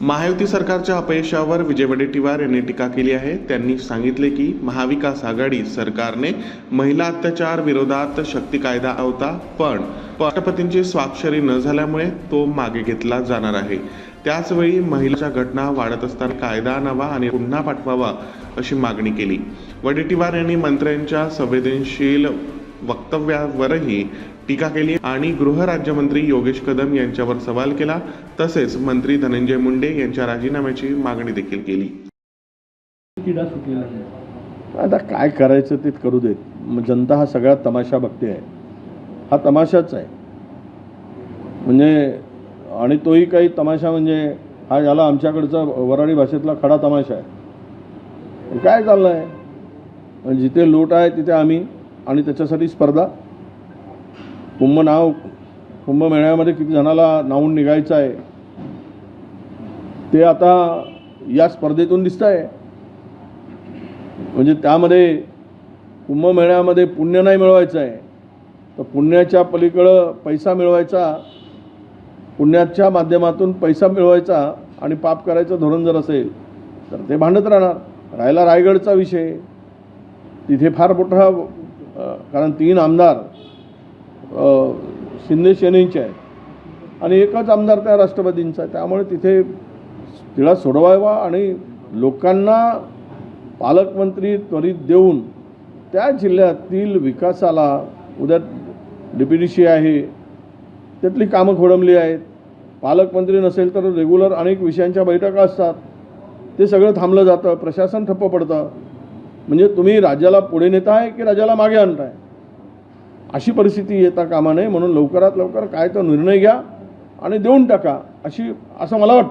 महायुती सरकारच्या अपयशावर विजय वडेट्टीवार यांनी टीका केली आहे. त्यांनी सांगितले की महाविकास आघाडी सरकारने महिला अत्याचार विरोधात शक्ती कायदा होता पण राष्ट्रपतींची स्वाक्षरी न झाल्यामुळे तो मागे घेतला जाणार आहे. त्याचवेळी महिलाच्या घटना वाढत असताना कायदा आणावा आणि पुन्हा पाठवावा अशी मागणी केली. वडेट्टीवार यांनी मंत्र्यांच्या संवेदनशील वक्तव्यावरही टीका केली आणि गृहराज्यमंत्री योगेश कदम यांच्यावर सवाल केला. तसेच मंत्री धनंजय मुंडे यांच्या राजीनाम्याची मागणी देखील केली. आता काय करायचं ते करू देत. मग जनता हा सगळा तमाशा बघते आहे. हा तमाशाच आहे. म्हणजे आणि तोही काही तमाशा म्हणजे हा याला आमच्याकडचा वराडी भाषेतला खडा तमाशा आहे. काय चाललं आहे जिथे लूट आहे तिथे आम्ही आणि त्याच्यासाठी स्पर्धा. कुंभ नाव कुंभमेळ्यामध्ये किती जणाला नावून निघायचं आहे ते आता या स्पर्धेतून दिसत आहे. म्हणजे त्यामध्ये कुंभमेळ्यामध्ये पुण्य नाही मिळवायचं आहे. तर पुण्याच्या पलीकडं पैसा मिळवायचा पुण्याच्या माध्यमातून पैसा मिळवायचा आणि पाप करायचं धोरण जर असेल तर ते भांडत राहणार. राहिला रायगडचा विषय. तिथे फार मोठा कारण तीन आमदार शिंदे सेनेचे आहेत. आणि एकच आमदार त्या राष्ट्रवादींचा आहे. त्यामुळे तिथे तिला सोडवावा आणि लोकांना पालकमंत्री त्वरित देऊन त्या जिल्ह्यातील विकासाला उद्या डी आहे त्यातली कामं खोडंबली आहेत. पालकमंत्री नसेल तर रेग्युलर अनेक विषयांच्या बैठका असतात. ते सगळं थांबलं जातं प्रशासन ठप्प पडतं. म्हणजे तुम्ही राज्याला पुढे नेताय की राज्याला मागे आणताय? अशी परिस्थिती येता कामा नये म्हणून लवकरात लवकर काय तो निर्णय घ्या आणि देऊन टाका अशी असं मला वाटतं.